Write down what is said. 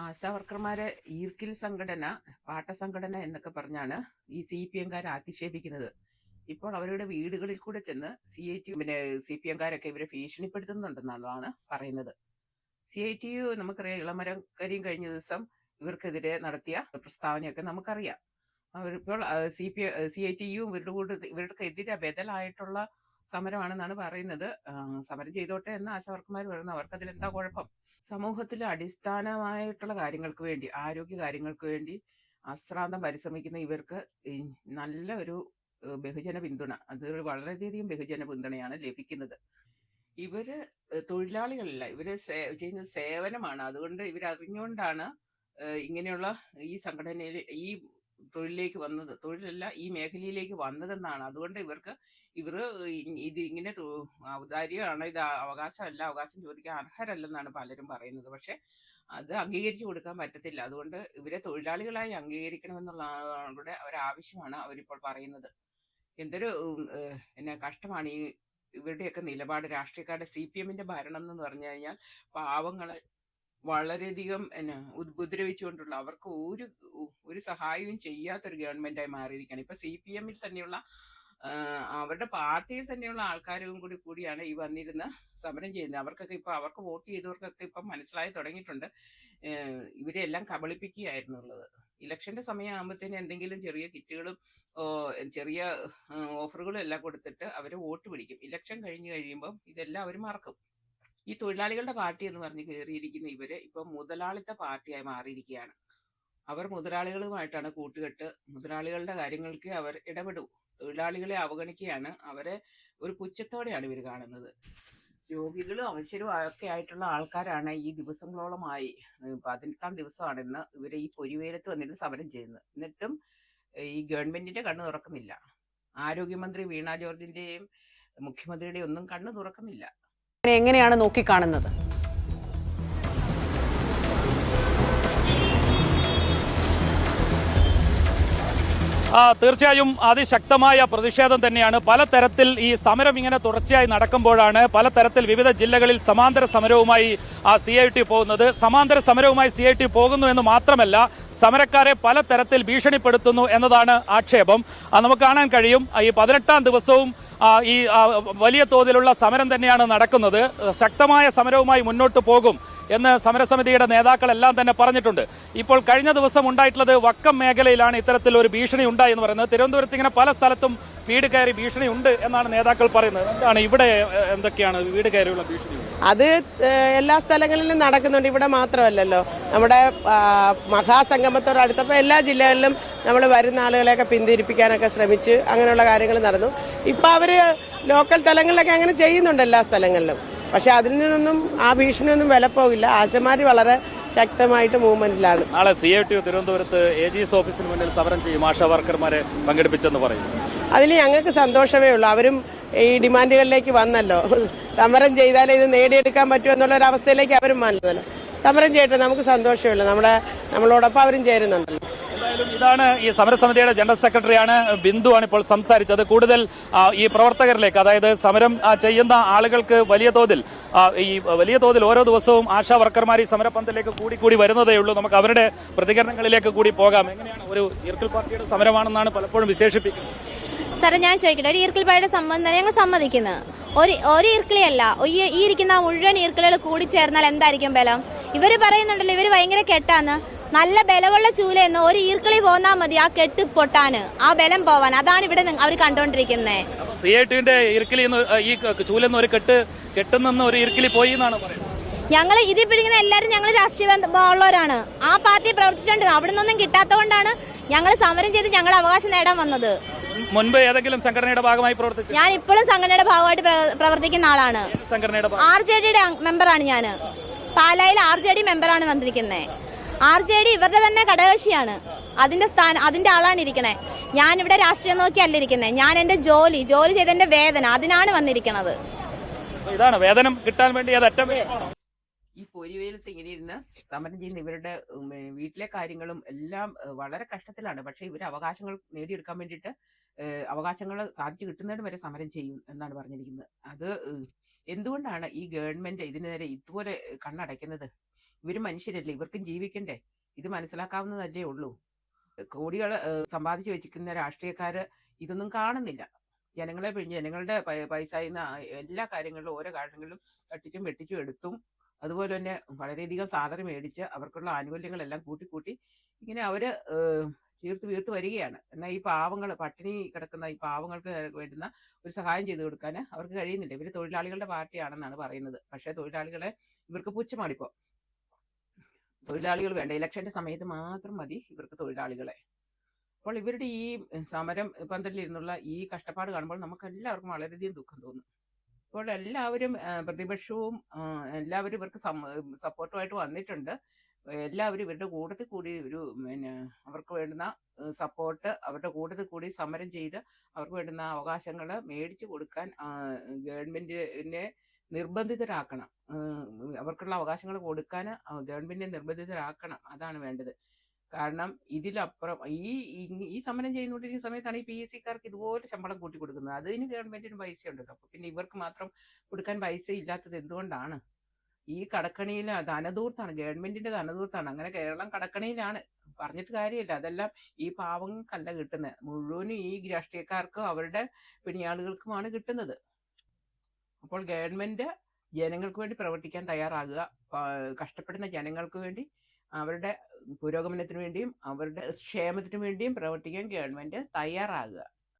ആശാവർക്കർമാരെ ഈർക്കിൽ സംഘടന പാട്ട സംഘടന എന്നൊക്കെ പറഞ്ഞാണ് ഈ സി പി എംകാർ ആധിക്ഷേപിക്കുന്നത്. ഇപ്പോൾ അവരുടെ വീടുകളിൽ കൂടെ ചെന്ന് സി ഐ ടി പിന്നെ സി പി എംകാരൊക്കെ ഇവരെ ഭീഷണിപ്പെടുത്തുന്നുണ്ടെന്നാണ് പറയുന്നത്. സി ഐ ടി യു നമുക്കറിയാം ഇളമരം കരിയും കഴിഞ്ഞ ദിവസം ഇവർക്കെതിരെ നടത്തിയ പ്രസ്താവനയൊക്കെ നമുക്കറിയാം. അവരിപ്പോൾ C P C I T U ഇവരുടെ കൂടെ ഇവരുടെ എതിരെ ബദലായിട്ടുള്ള സമരമാണെന്നാണ് പറയുന്നത്. സമരം ചെയ്തോട്ടെ എന്ന് ആശാവർക്കന്മാർ പറയുന്നു. അവർക്കതിൽ എന്താ കുഴപ്പം? സമൂഹത്തിലെ അടിസ്ഥാനമായിട്ടുള്ള കാര്യങ്ങൾക്ക് വേണ്ടി ആരോഗ്യ കാര്യങ്ങൾക്ക് വേണ്ടി അശ്രാന്തം പരിശ്രമിക്കുന്ന ഇവർക്ക് നല്ല ഒരു ബഹുജന പിന്തുണ അത് വളരെയധികം ബഹുജന പിന്തുണയാണ് ലഭിക്കുന്നത്. ഇവർ തൊഴിലാളികളല്ല. ഇവർ ചെയ്യുന്ന സേവനമാണ്. അതുകൊണ്ട് ഇവരറിഞ്ഞുകൊണ്ടാണ് ഇങ്ങനെയുള്ള ഈ സംഘടനയിൽ ഈ തൊഴിലിലേക്ക് വന്നത്. തൊഴിലല്ല ഈ മേഖലയിലേക്ക് വന്നതെന്നാണ്. അതുകൊണ്ട് ഇവർക്ക് ഇവർ ഇത് ഇങ്ങനെ ഔദാര്യമാണ് ഇത് അവകാശമല്ല അവകാശം ചോദിക്കാൻ അർഹരല്ലെന്നാണ് പലരും പറയുന്നത്. പക്ഷേ അത് അംഗീകരിച്ചു കൊടുക്കാൻ പറ്റത്തില്ല. അതുകൊണ്ട് ഇവരെ തൊഴിലാളികളായി അംഗീകരിക്കണമെന്നുള്ള അവരുടെ ഒരാവശ്യമാണ് അവരിപ്പോൾ പറയുന്നത്. എന്തൊരു എന്നാ കഷ്ടമാണ് ഈ ഇവരുടെയൊക്കെ നിലപാട്. രാഷ്ട്രീയക്കാരുടെ സി പി എമ്മിന്റെ ഭരണം എന്ന് പറഞ്ഞു കഴിഞ്ഞാൽ പാവങ്ങളെ വളരെയധികം എന്നാ ഉപദ്രവിച്ചുകൊണ്ടുള്ള അവർക്ക് ഒരു ഒരു സഹായവും ചെയ്യാത്തൊരു ഗവൺമെന്റായി മാറിയിരിക്കുകയാണ്. ഇപ്പൊ സി പി എമ്മിൽ തന്നെയുള്ള അവരുടെ പാർട്ടിയിൽ തന്നെയുള്ള ആൾക്കാരും കൂടി കൂടിയാണ് ഈ വന്നിരുന്ന് സമരം ചെയ്യുന്നത്. അവർക്കൊക്കെ ഇപ്പൊ അവർക്ക് വോട്ട് ചെയ്തവർക്കൊക്കെ ഇപ്പം മനസ്സിലായി തുടങ്ങിയിട്ടുണ്ട്. ഏഹ് ഇവരെ എല്ലാം കബളിപ്പിക്കുകയായിരുന്നു ഉള്ളത് ഇലക്ഷന്റെ സമയമാകുമ്പോഴത്തേന് എന്തെങ്കിലും ചെറിയ കിറ്റുകളും ചെറിയ ഓഫറുകളും എല്ലാം കൊടുത്തിട്ട് അവർ വോട്ട് പിടിക്കും. ഇലക്ഷൻ കഴിഞ്ഞു കഴിയുമ്പോൾ ഇതെല്ലാം അവർ മറക്കും. ഈ തൊഴിലാളികളുടെ പാർട്ടി എന്ന് പറഞ്ഞ് കയറിയിരിക്കുന്ന ഇവർ ഇപ്പൊ മുതലാളിത്ത പാർട്ടിയായി മാറിയിരിക്കുകയാണ്. അവർ മുതലാളികളുമായിട്ടാണ് കൂട്ടുകെട്ട് മുതലാളികളുടെ കാര്യങ്ങൾക്ക് അവർ ഇടപെടും. തൊഴിലാളികളെ അവഗണിക്കുകയാണ്. അവരെ ഒരു പുച്ഛത്തോടെയാണ് ഇവർ കാണുന്നത്. രോഗികളും അവശരും ഒക്കെ ആയിട്ടുള്ള ആൾക്കാരാണ് ഈ ദിവസങ്ങളോളമായി. പതിനെട്ടാം ദിവസമാണ് ഇന്ന് ഇവർ ഈ പൊരിവേലത്ത് വന്നിട്ട് സമരം ചെയ്യുന്നത്. എന്നിട്ടും ഈ ഗവൺമെന്റിന്റെ കണ്ണ് തുറക്കുന്നില്ല. ആരോഗ്യമന്ത്രി വീണ ജോർജിന്റെയും മുഖ്യമന്ത്രിയുടെയും ഒന്നും കണ്ണ് തുറക്കുന്നില്ല. എങ്ങനെയാണ് നോക്കിക്കാണുന്നത്? തീർച്ചയായും അതിശക്തമായ പ്രതിഷേധം തന്നെയാണ്. പലതരത്തിൽ ഈ സമരം ഇങ്ങനെ തുടർച്ചയായി നടക്കുമ്പോഴാണ് പലതരത്തിൽ വിവിധ ജില്ലകളിൽ സമാന്തര സമരവുമായി സി ഐ ടി പോകുന്നത്. സമാന്തര സമരവുമായി സി ഐ ടി പോകുന്നു എന്ന് മാത്രമല്ല സമരക്കാരെ പലതരത്തിൽ ഭീഷണിപ്പെടുത്തുന്നു എന്നതാണ് ആക്ഷേപം. നമുക്ക് കാണാൻ കഴിയും ഈ പതിനെട്ടാം ദിവസവും ഈ വലിയ തോതിലുള്ള സമരം തന്നെയാണ് നടക്കുന്നത്. ശക്തമായ സമരവുമായി മുന്നോട്ട് പോകും എന്ന് സമരസമിതിയുടെ നേതാക്കളെല്ലാം തന്നെ പറഞ്ഞിട്ടുണ്ട്. ഇപ്പോൾ കഴിഞ്ഞ ദിവസം ഉണ്ടായിട്ടുള്ളത് വക്കം മേഖലയിലാണ് ഇത്തരത്തിൽ ഒരു ഭീഷണി ഉണ്ടായി എന്ന് പറയുന്നത്. തിരുവനന്തപുരത്ത് ഇങ്ങനെ പല സ്ഥലത്തും വീട് കയറി ഭീഷണി ഉണ്ട് എന്നാണ് നേതാക്കൾ പറയുന്നത്. എന്താണ് ഇവിടെ എന്തൊക്കെയാണ് വീട് കയറിയുള്ള ഭീഷണി അത് എല്ലാ സ്ഥലങ്ങളിലും നടക്കുന്നുണ്ട്. ഇവിടെ മാത്രമല്ലല്ലോ. നമ്മുടെ മഹാസംഗമത്തോട് അടുത്തപ്പോൾ എല്ലാ ജില്ലകളിലും നമ്മൾ വരുന്ന ആളുകളെയൊക്കെ പിന്തിരിപ്പിക്കാനൊക്കെ ശ്രമിച്ച് അങ്ങനെയുള്ള കാര്യങ്ങൾ നടന്നു. ഇപ്പൊ അവർ ലോക്കൽ തലങ്ങളിലൊക്കെ അങ്ങനെ ചെയ്യുന്നുണ്ട് എല്ലാ സ്ഥലങ്ങളിലും. പക്ഷെ അതിൽ നിന്നൊന്നും ആ ഭീഷണിയൊന്നും വിലപ്പോകില്ല ആശമാര് വളരെ ശക്തമായിട്ട് മൂവ്മെന്റിലാണ്. നാളെ സി ഐ ടി തിരുവനന്തപുരത്ത് എ ജി എസ് ഓഫീസിന് മുന്നിൽ സമരം ചെയ്യും. ആശാ വർക്കർമാരെ പങ്കെടുപ്പിച്ചെന്ന് പറയും. അതിൽ ഞങ്ങൾക്ക് സന്തോഷമേ ഉള്ളൂ. അവരും ഈ ഡിമാൻഡുകളിലേക്ക് വന്നല്ലോ. സമരം ചെയ്താലേ ഇത് നേടിയെടുക്കാൻ പറ്റുമോ എന്നുള്ള ഒരു അവസ്ഥയിലേക്ക് അവരും വന്നല്ലോ. സമരം ചെയ്യട്ടെ നമുക്ക് സന്തോഷമേ ഉള്ളൂ. നമ്മുടെ നമ്മളോടൊപ്പം അവരും ചേരുന്നുണ്ടല്ലോ. ഇതാണ് ഈ സമരസമിതിയുടെ ജനറൽ സെക്രട്ടറിയാണ് ബിന്ദു ആണ് ഇപ്പോൾ സംസാരിച്ചത്. കൂടുതൽ ഈ പ്രവർത്തകരിലേക്ക് അതായത് സമരം ചെയ്യുന്ന ആളുകൾക്ക് വലിയ തോതിൽ ഈ വലിയ തോതിൽ ഓരോ ദിവസവും ആശാ വർക്കർമാർ ഈ സമരപന്തലിലേക്ക് കൂടി കൂടി വരുന്നതേ ഉള്ളൂ. നമുക്ക് അവരുടെ പ്രതികരണങ്ങളിലേക്ക് കൂടി പോകാം. എങ്ങനെയാണ് ഒരു ഈർക്കിൾ പാർട്ടിയുടെ സമരമാണെന്നാണ് പലപ്പോഴും വിശേഷിപ്പിക്കുന്നത്? സാറേ ഞാൻ ചോദിക്കട്ടെ ഒരു ഈർക്കിൽപ്പായുടെ സംബന്ധം ഞങ്ങൾ സമ്മതിക്കുന്നത് ഒരു ഒരു ഈർക്കിളിയല്ല ഈ ഇരിക്കുന്ന മുഴുവൻ ഈർക്കിളുകൾ കൂടി ചേർന്നാൽ എന്തായിരിക്കും ബലം? ഇവർ പറയുന്നുണ്ടല്ലോ ഇവർ ഭയങ്കര കെട്ടാന്ന്. നല്ല ബലമുള്ള ചൂലയെന്ന് ഒരു ഈർക്കിളി പോന്നാൽ മതി ആ കെട്ട് പൊട്ടാന് ആ ബലം പോവാൻ. അതാണ് ഇവിടെ അവർ കണ്ടോണ്ടിരിക്കുന്നത് സി ഐ ഈർക്കിളി ഈ ചൂലെന്ന് ഒരു കെട്ട് കെട്ടുന്ന ഒരു ഈർക്കിളി പോയി എന്നാണ് പറയുന്നത്. ഞങ്ങൾ ഇതിൽ പിടിക്കുന്ന എല്ലാവരും ഞങ്ങൾ രാഷ്ട്രീയ ഉള്ളവരാണ് ആ പാർട്ടി പ്രവർത്തിച്ചുകൊണ്ട് അവിടെ നിന്നൊന്നും കിട്ടാത്തതുകൊണ്ടാണ് ഞങ്ങൾ സമരം ചെയ്ത് ഞങ്ങൾ അവകാശം നേടാൻ വന്നത്. മുൻപ് ഏതെങ്കിലും സംഘടനയുടെ ഭാഗമായി പ്രവർത്തിച്ചു? ഞാൻ ഇപ്പോഴും സംഘടനയുടെ ഭാഗമായിട്ട് പ്രവർത്തിക്കുന്ന ആളാണ്. ആർ ജെ ഡിയുടെ മെമ്പറാണ് ഞാൻ പാലായിൽ ആർ ജെ ഡി മെമ്പറാണ് വന്നിരിക്കുന്നത് ആർ ജെ ഡി ഇവരുടെ തന്നെ ഘടകകക്ഷിയാണ് അതിന്റെ സ്ഥാനം അതിന്റെ ആളാണ് ഇരിക്കണേ. ഞാൻ ഇവിടെ രാഷ്ട്രീയം നോക്കിയല്ല ഇരിക്കുന്നത്. ഞാൻ എന്റെ ജോലി ജോലി ചെയ്തതിന്റെ വേദന അതിനാണ് വന്നിരിക്കുന്നത് ഇതാണ് വേതനം കിട്ടാൻ വേണ്ടി അതറ്റം ഈ പൊരിവേലത്ത് ഇങ്ങനെ ഇരുന്ന് സമരം ചെയ്യുന്ന ഇവരുടെ വീട്ടിലെ കാര്യങ്ങളും എല്ലാം വളരെ കഷ്ടത്തിലാണ്. പക്ഷെ ഇവർ അവകാശങ്ങൾ നേടിയെടുക്കാൻ വേണ്ടിയിട്ട് അവകാശങ്ങൾ സാധിച്ചു കിട്ടുന്നതിന് വരെ സമരം ചെയ്യും എന്നാണ് പറഞ്ഞിരിക്കുന്നത്. അത് എന്തുകൊണ്ടാണ് ഈ ഗവൺമെന്റ് ഇതിനെതിരെ നേരെ ഇതുപോലെ കണ്ണടയ്ക്കുന്നത്? ഇവർ മനുഷ്യരല്ലേ? ഇവർക്കും ജീവിക്കണ്ടേ? ഇത് മനസ്സിലാക്കാവുന്നതല്ലേ ഉള്ളൂ. കോടികൾ സമ്പാദിച്ചു വെച്ചിരിക്കുന്ന രാഷ്ട്രീയക്കാര് ഇതൊന്നും കാണുന്നില്ല. ജനങ്ങളെ ജനങ്ങളുടെ പൈസ എല്ലാ കാര്യങ്ങളിലും ഓരോ കാര്യങ്ങളിലും തട്ടിച്ചും വെട്ടിച്ചും എടുത്തും അതുപോലെ തന്നെ വളരെയധികം സാധനം മേടിച്ച് അവർക്കുള്ള ആനുകൂല്യങ്ങളെല്ലാം കൂട്ടിക്കൂട്ടി ഇങ്ങനെ ഏഹ്, ചീർത്ത് വീർത്ത് വരികയാണ്. എന്നാൽ ഈ പാവങ്ങൾ പട്ടിണി കിടക്കുന്ന ഈ പാവങ്ങൾക്ക് വേണ്ടുന്ന ഒരു സഹായം ചെയ്തു കൊടുക്കാൻ അവർക്ക് കഴിയുന്നില്ല. ഇവർ തൊഴിലാളികളുടെ പാർട്ടിയാണെന്നാണ് പറയുന്നത്. പക്ഷേ തൊഴിലാളികളെ ഇവർക്ക് പുച്ഛമാണിപ്പോ തൊഴിലാളികൾ വേണ്ട. ഇലക്ഷന്റെ സമയത്ത് മാത്രം മതി ഇവർക്ക് തൊഴിലാളികളെ. അപ്പോൾ ഇവരുടെ ഈ സമരം പന്തലിൽ ഇരുന്നുള്ള ഈ കഷ്ടപ്പാട് കാണുമ്പോൾ നമുക്ക് എല്ലാവർക്കും വളരെയധികം ദുഃഖം തോന്നും. അപ്പോൾ എല്ലാവരും പ്രതിപക്ഷവും എല്ലാവരും ഇവർക്ക് സപ്പോർട്ടുമായിട്ട് വന്നിട്ടുണ്ട്. എല്ലാവരും ഇവരുടെ കൂട്ടത്തിൽ കൂടി ഒരു പിന്നെ അവർക്ക് വേണ്ടുന്ന സപ്പോർട്ട് അവരുടെ കൂട്ടത്തിൽ കൂടി സമരം ചെയ്ത് അവർക്ക് വേണ്ടുന്ന അവകാശങ്ങൾ മേടിച്ചു കൊടുക്കാൻ ആ, ഗവൺമെന്റിനെ നിർബന്ധിതരാക്കണം. അവർക്കുള്ള അവകാശങ്ങൾ കൊടുക്കാൻ ഗവൺമെന്റിനെ നിർബന്ധിതരാക്കണം. അതാണ് വേണ്ടത്. കാരണം ഇതിലപ്പുറം ഈ ഈ- സമരം ചെയ്യുന്നുകൊണ്ടിരിക്കുന്ന സമയത്താണ് ഈ പി എസ് സിക്കാർക്ക് ഇതുപോലെ ശമ്പളം കൂട്ടി കൊടുക്കുന്നത് അതിന് ഗവൺമെന്റിന് പൈസ ഉണ്ടല്ലോ അപ്പൊ പിന്നെ ഇവർക്ക് മാത്രം കൊടുക്കാൻ പൈസ ഇല്ലാത്തത് എന്തുകൊണ്ടാണ്? ഈ കടക്കണിയിൽ ധനദൂർത്താണ് ഗവൺമെന്റിന്റെ ധനദൂർത്താണ് അങ്ങനെ കേരളം കടക്കണിയിലാണ്. പറഞ്ഞിട്ട് കാര്യമില്ല. അതെല്ലാം ഈ പാവങ്ങൾക്കല്ല കിട്ടുന്നത്. മുഴുവനും ഈ രാഷ്ട്രീയക്കാർക്കും അവരുടെ പിണിയാളുകൾക്കുമാണ് കിട്ടുന്നത്. അപ്പോൾ ഗവൺമെന്റ് ജനങ്ങൾക്ക് വേണ്ടി പ്രവർത്തിക്കാൻ തയ്യാറാകുക. കഷ്ടപ്പെടുന്ന ജനങ്ങൾക്ക് വേണ്ടി അവരുടെ പുരോഗമനത്തിന് വേണ്ടിയും അവരുടെ ക്ഷേമത്തിന് വേണ്ടിയും പ്രവർത്തിക്കാൻ ഗവൺമെന്റ് തയ്യാറാകുക.